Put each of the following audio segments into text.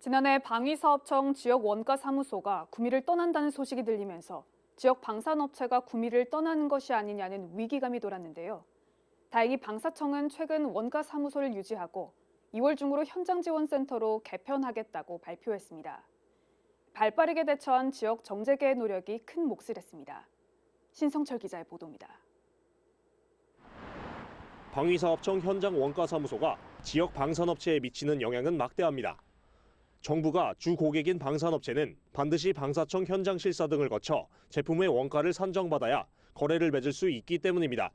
지난해 방위사업청 지역 원가 사무소가 구미를 떠난다는 소식이 들리면서 지역 방산업체가 구미를 떠나는 것이 아니냐는 위기감이 돌았는데요. 다행히 방사청은 최근 원가 사무소를 유지하고 2월 중으로 현장 지원 센터로 개편하겠다고 발표했습니다. 발빠르게 대처한 지역 정재계의 노력이 큰 몫을 했습니다. 신성철 기자의 보도입니다. 방위사업청 현장 원가사무소가 지역 방산업체에 미치는 영향은 막대합니다. 정부가 주 고객인 방산업체는 반드시 방사청 현장 실사 등을 거쳐 제품의 원가를 산정받아야 거래를 맺을 수 있기 때문입니다.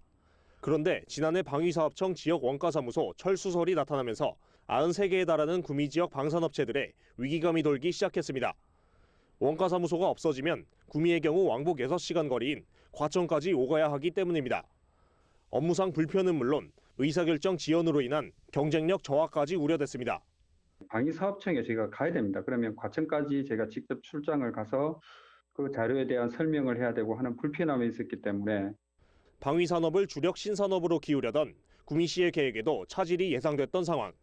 그런데 지난해 방위사업청 지역 원가사무소 철수설이 나타나면서 93개에 달하는 구미 지역 방산업체들의 위기감이 돌기 시작했습니다. 원가사무소가 없어지면 구미의 경우 왕복 6시간 거리인 과천까지 오가야 하기 때문입니다. 업무상 불편은 물론 의사결정 지연으로 인한 경쟁력 저하까지 우려됐습니다. 방위사업청에 저희가 가야 됩니다. 그러면 과천까지 제가 직접 출장을 가서 그 자료에 대한 설명을 해야 되고 하는 불편함이 있었기 때문에 방위산업을 주력 신산업으로 기울여던 구미시의 계획에도 차질이 예상됐던 상황.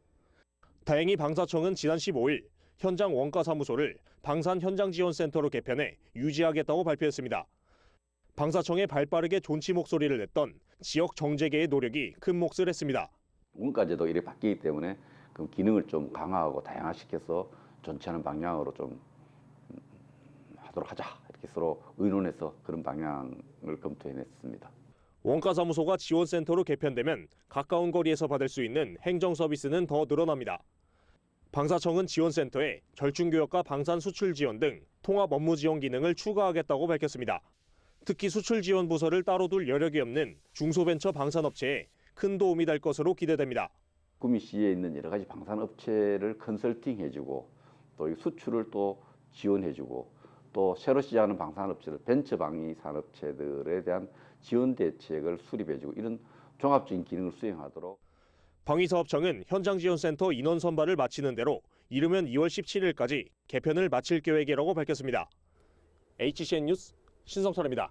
다행히 방사청은 지난 15일 현장 원가사무소를 방산 현장지원센터로 개편해 유지하겠다고 발표했습니다. 방사청의 발빠르게 존치 목소리를 냈던 지역 정재계의 노력이 큰 몫을 했습니다. 원가제도 이렇게 바뀌기 때문에 그 기능을 좀 강화하고 다양화시켜서 전체하는 방향으로 좀 음, 하도록 하자 이렇게 서로 의논해서 그런 방향을 검토해냈습니다. 원가사무소가 지원센터로 개편되면 가까운 거리에서 받을 수 있는 행정 서비스는 더 늘어납니다. 방사청은 지원센터에 절충교역과 방산 수출 지원 등 통합 업무 지원 기능을 추가하겠다고 밝혔습니다. 특히 수출 지원 부서를 따로 둘 여력이 없는 중소벤처 방산업체에 큰 도움이 될 것으로 기대됩니다. 구미시에 있는 여러 가지 방산업체를 컨설팅해주고 또이 수출을 또 지원해주고 또 새로 시작하는 방산업체들 벤처 방위 산업체들에 대한 지원 대책을 수립해주고 이런 종합적인 기능을 수행하도록 방위사업청은 현장 지원센터 인원 선발을 마치는 대로 이르면 2월 17일까지 개편을 마칠 계획이라고 밝혔습니다. HCN 뉴스 신성철입니다.